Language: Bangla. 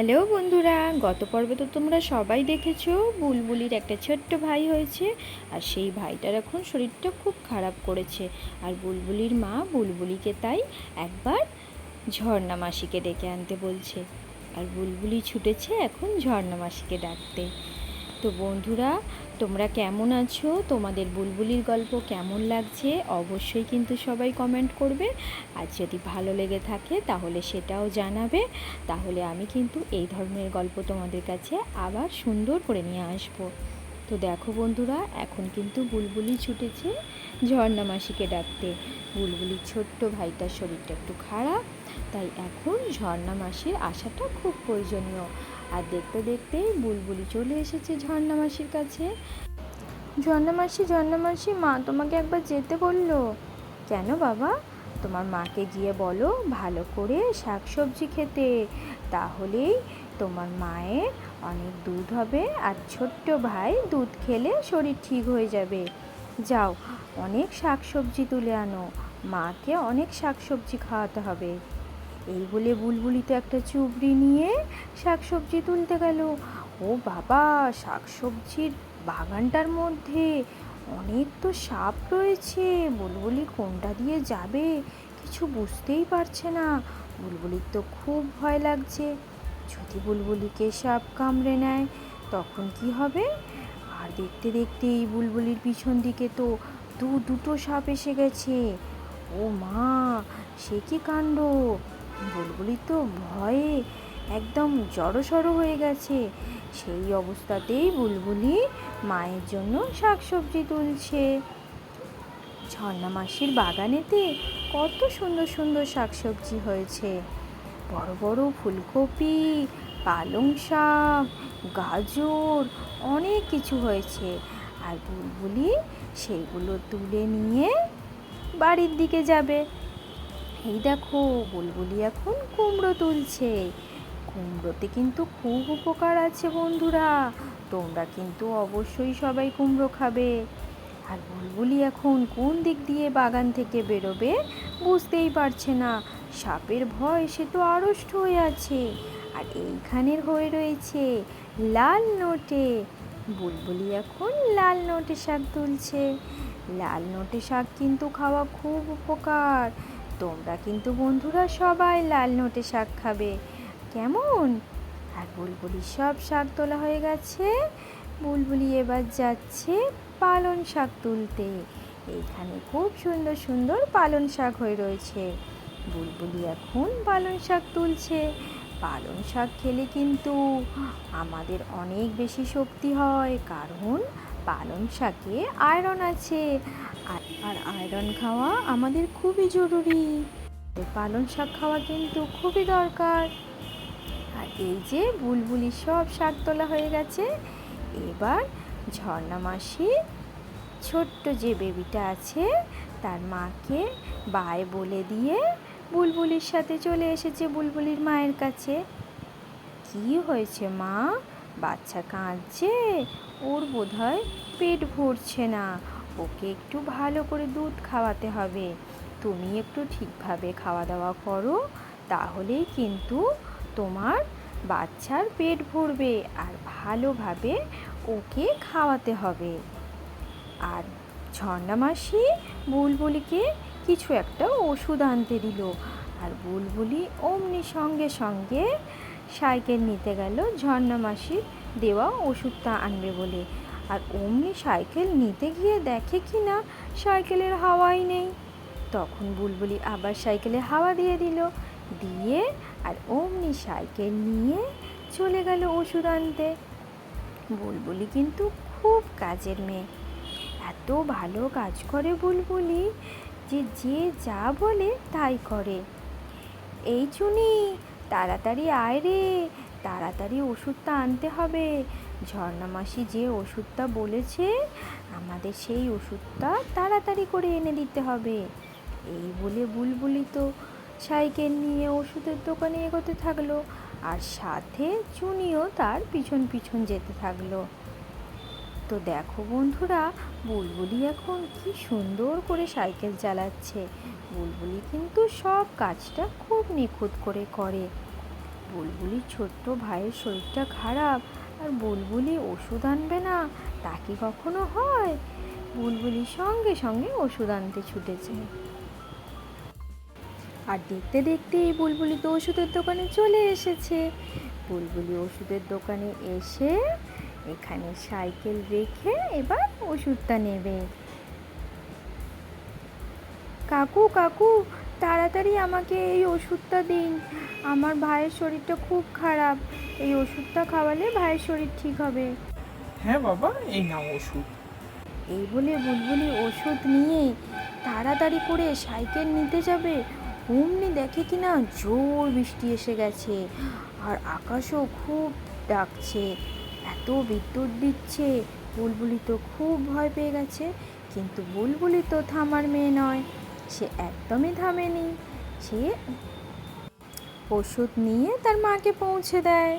হ্যালো বন্ধুরা, গত পর্বে তো তোমরা সবাই দেখেছ, বুলবুলির একটা ছোট্ট ভাই হয়েছে আর সেই ভাইটার এখন শরীরটা খুব খারাপ করেছে আর বুলবুলির মা বুলবুলিকে তাই একবার ঝর্ণা মাসিকে ডেকে আনতে বলছে। আর বুলবুলি ছুটেছে এখন ঝর্ণা মাসিকে ডাকতে। তো বন্ধুরা, তোমরা কেমন আছো? তোমাদের বুলবুলির গল্প কেমন লাগছে? অবশ্যই কিন্তু সবাই কমেন্ট করবে। আর যদি ভালো লেগে থাকে, তাহলে সেটাও জানাবে। তাহলে আমি কিন্তু এই ধরনের গল্প তোমাদের কাছে আবার সুন্দর করে নিয়ে আসব। তো দেখো বন্ধুরা, এখন কিন্তু বুলবুলি ছুটেছে ঝর্ণা মাসিকে ডাকতে। বুলবুলির ছোট্ট ভাইটার শরীরটা একটু খারাপ। তাই এখন ঝর্ণা মাসির আসাটা খুব প্রয়োজনীয়। আর দেখতে দেখতে বুলবুলি চলে এসেছে ঝর্ণা মাসির কাছে। ঝর্ণা মাসি ঝর্ণা মাসি, মা তোমাকে একবার যেতে বলল। কেন বাবা? তোমার মাকে গিয়ে বলো ভালো করে শাকসবজি খেতে। তাহলেই তোমার মায়ের অনেক দুধ হবে আর ছোট্ট ভাই দুধ খেলে শরীর ঠিক হয়ে যাবে। যাও, অনেক শাকসবজি তুলে আনো। মাকে অনেক শাকসবজি খাওয়াতে হবে। এই বলে বুলবুলি তো একটা চুবড়ি নিয়ে শাকসবজি তুলতে গেল। ও বাবা, শাকসবজির বাগানটার মধ্যে অনেক তো সাপ রয়েছে। বুলবুলি কোনটা দিয়ে যাবে কিছু বুঝতেই পারছে না। বুলবুলির তো খুব ভয় লাগছে। যদি বুলবুলিকে সাপ কামড়ে নেয়, তখন কি হবে? আর দেখতে দেখতে এই বুলবুলির পিছন দিকে তো দু দুটো সাপ এসে গেছে। ও মা, সে কি কাণ্ড? বুলবুলি তো ভয়ে একদম জড়সড় হয়ে গেছে। সেই অবস্থাতেই বুলবুলি মায়ের জন্য শাকসবজি তুলছে। ঝর্ণা মাসির বাগানেতে কত সুন্দর সুন্দর শাকসবজি হয়েছে। বড় বড় ফুলকপি, পালং শাক, গাজর, অনেক কিছু হয়েছে। আর বুলবুলি সেগুলো তুলে নিয়ে বাড়ির দিকে যাবে। এই দেখো, বুলবুলি এখন কুমড়ো তুলছে। কুমড়োতে কিন্তু খুব উপকার আছে বন্ধুরা। তোমরা কিন্তু অবশ্যই সবাই কুমড়ো খাবে। আর বুলবুলি এখন কোন দিক দিয়ে বাগান থেকে বেরোবে বুঝতেই পারছে না। সাপের ভয়, সে তো আড়ষ্ট হয়ে আছে। আর এইখানের হয়ে রয়েছে লাল নোটে। বুলবুলি এখন লাল নোটে শাক তুলছে। লাল নোটে শাক কিন্তু খাওয়া খুব উপকার। তোমরা কিন্তু বন্ধুরা সবাই লাল নোটে শাক খাবে। কেমন? আর বুলবুলি সব শাক তোলা হয়ে গেছে। বুলবুলি এবার যাচ্ছে পালন শাক তুলতে। এইখানে খুব সুন্দর সুন্দর পালন শাক হয়ে রয়েছে। বুলবুলি এখন পালন শাক তুলছে। পালন শাক খেলে কিন্তু আমাদের অনেক বেশি শক্তি হয়, কারণ পালন শাকে আয়রন আছে। আর আয়রন খাওয়া আমাদের খুবই জরুরি। তো পালন শাক খাওয়া কিন্তু খুবই দরকার। আর এই যে বুলবুলি সব শাক তোলা হয়ে গেছে, এবার ঝর্ণা মাসি ছোট্ট যে বেবিটা আছে, তার মাকে বাই বলে দিয়ে বুলবুলির সাথে চলে এসেছে বুলবুলির মায়ের কাছে। কি হয়েছে মা? বাচ্চা কাঁদছে, ওর বোধহয় পেট ভরছে না। ওকে একটু ভালো করে দুধ খাওয়াতে হবে। তুমি একটু ঠিকভাবে খাওয়া দাওয়া করো, তাহলেই কিন্তু তোমার বাচ্চার পেট ভরবে আর ভালোভাবে ওকে খাওয়াতে হবে। আর ঝর্ণা মাসি বুলবুলিকে কিছু একটা ওষুধ আনতে দিল আর বুলবুলি অমনি সঙ্গে সঙ্গে সাইকেল নিতে গেল ঝর্ণা মাসির দেওয়া ওষুধটা আনবে বলে। আর অমনি সাইকেল নিতে গিয়ে দেখে কি না সাইকেলের হাওয়াই নেই। তখন বুলবুলি আবার সাইকেলে হাওয়া দিয়ে দিল। দিয়ে আর অমনি সাইকেল নিয়ে চলে গেল ওষুধ আনতে। বুলবুলি কিন্তু খুব কাজের মেয়ে। এত ভালো কাজ করে বুলবুলি যে যে যা বলে তাই করে। এই চুনি, তাড়াতাড়ি আয় রে তাড়াতাড়ি ওষুধটা আনতে হবে। ঝর্ণা মাসি যে ওষুধটা বলেছে, আমাদের সেই ওষুধটা তাড়াতাড়ি করে এনে দিতে হবে। এই বলে বুলবুলি তো সাইকেল নিয়ে ওষুধের দোকানে এগোতে থাকল আর সাথে চুনিও তার পিছন পিছন যেতে থাকল। তো দেখো বন্ধুরা, বুলবুলি এখন কি সুন্দর করে সাইকেল চালাচ্ছে। বুলবুলি কিন্তু সব কাজটা খুব নিখুঁত করে করে। বুলবুলির ছোট্ট ভাইয়ের শরীরটা খারাপ আর বুলবুলি ওষুধ আনবে না, তা কি কখনো হয়? বুলবুলি সঙ্গে সঙ্গে ওষুধ আনতে ছুটেছে। আর দেখতে দেখতেই বুলবুলি তো ওষুধের দোকানে চলে এসেছে। বুলবুলি ওষুধের দোকানে এসে এখানে সাইকেল রেখে এবার ওষুধটা নেবে। কাকু কাকু তাড়াতাড়ি আমাকে এই ওষুধটা দিন। আমার ভাইয়ের শরীরটা খুব খারাপ। এই ওষুধটা খাওয়ালে ভাইয়ের শরীর ঠিক হবে। হ্যাঁ বাবা এই নাও ওষুধ। এই বলে বুলবুলি ওষুধ নিয়ে তাড়াতাড়ি করে সাইকেল নিতে যাবে। অমনি দেখে কি না জোর বৃষ্টি এসে গেছে আর আকাশও খুব ডাকছে। এত বিদ্যুৎ দিচ্ছে। বুলবুলি তো খুব ভয় পেয়ে গেছে কিন্তু বুলবুলি তো থামার মেয়ে নয়। সে একদমই থামেনি। সে ওষুধ নিয়ে তার মাকে পৌঁছে দেয়।